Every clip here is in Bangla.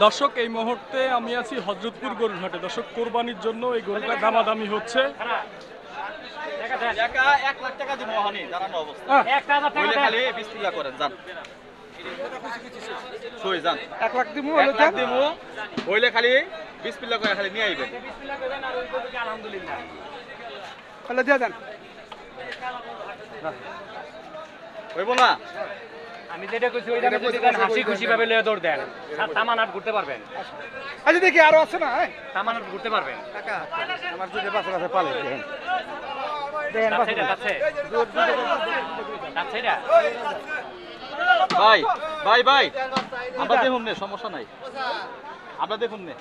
দর্শক এই মুহূর্তে আমি আছি হজরতপুর গরুর হাটে দর্শক কোরবানির জন্য এই গরুটা দামাদামি হচ্ছে। একা আমি যেটা কইছি ওইটা আপনি যদি দেন হাসি খুশি ভাবে লয়ে দৌড় দেন। আর তামানাট ঘুরতে পারবেন। আচ্ছা দেখি আরও আছে না হ্যাঁ? তামানাট ঘুরতে পারবেন। আমার পালে দেখেন। ভাই ভাই ভাই। আমরা দেখুন নে সমস্যা নাই। আমরা দেখুন নে।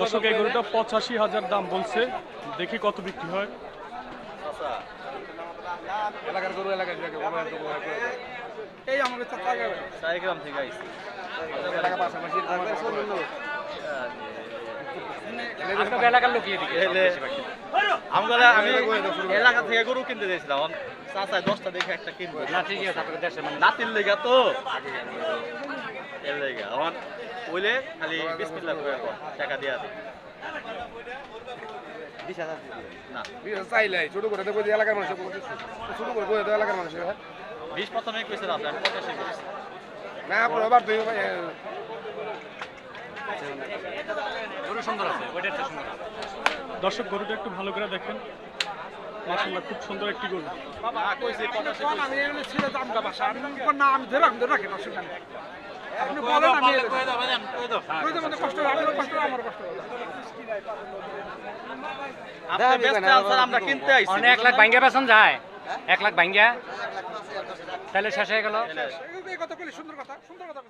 দর্শক এই গরুটা পঁচাশি হাজার দাম বলছে। দেখি কত বিক্রি হয়। এলাকার গরু এলাকার এই আমাদের থেকে। এলাকা পাশাপাশি এলাকার লোক আমরা আমি এলাকা থেকে গরু কিনতে দিয়েছিলাম চাচায় দশটা দেখে একটা কিনবো। মানে নাতির লেগা তো। এর লেগা। আমার ওইলে খালি বিসমিল্লাহ করে কর, টাকা দিয়া দিই না। চাইলে ছোট করে দেখো এলাকার মানুষের কোনো ছোট করে বলে দাও এলাকার মানুষের হ্যাঁ? বিশ প্রথমে পঁচাশি না আপনার আবার দুই গরু সুন্দর আছে সুন্দর দর্শক গরুটা একটু ভালো করে দেখেন। খুব সুন্দর একটি গরু। বাবা কইছি পঁচাশি আমি এমনি ছেড়ে দাম গা বাসা আমি না আমি ধরে অসুবিধা নেই আপনি বলেন আমি কষ্ট কষ্ট আমার কষ্ট আপনি ব্যস্ত আছেন আমরা কিনতে আইছি অনেক এক লাখ ভাঙ্গা বেচন যায়। এক লাখ ভাঙ্গা। তাহলে শেষ হয়ে গেল। এই কথা বলি সুন্দর কথা সুন্দর কথা।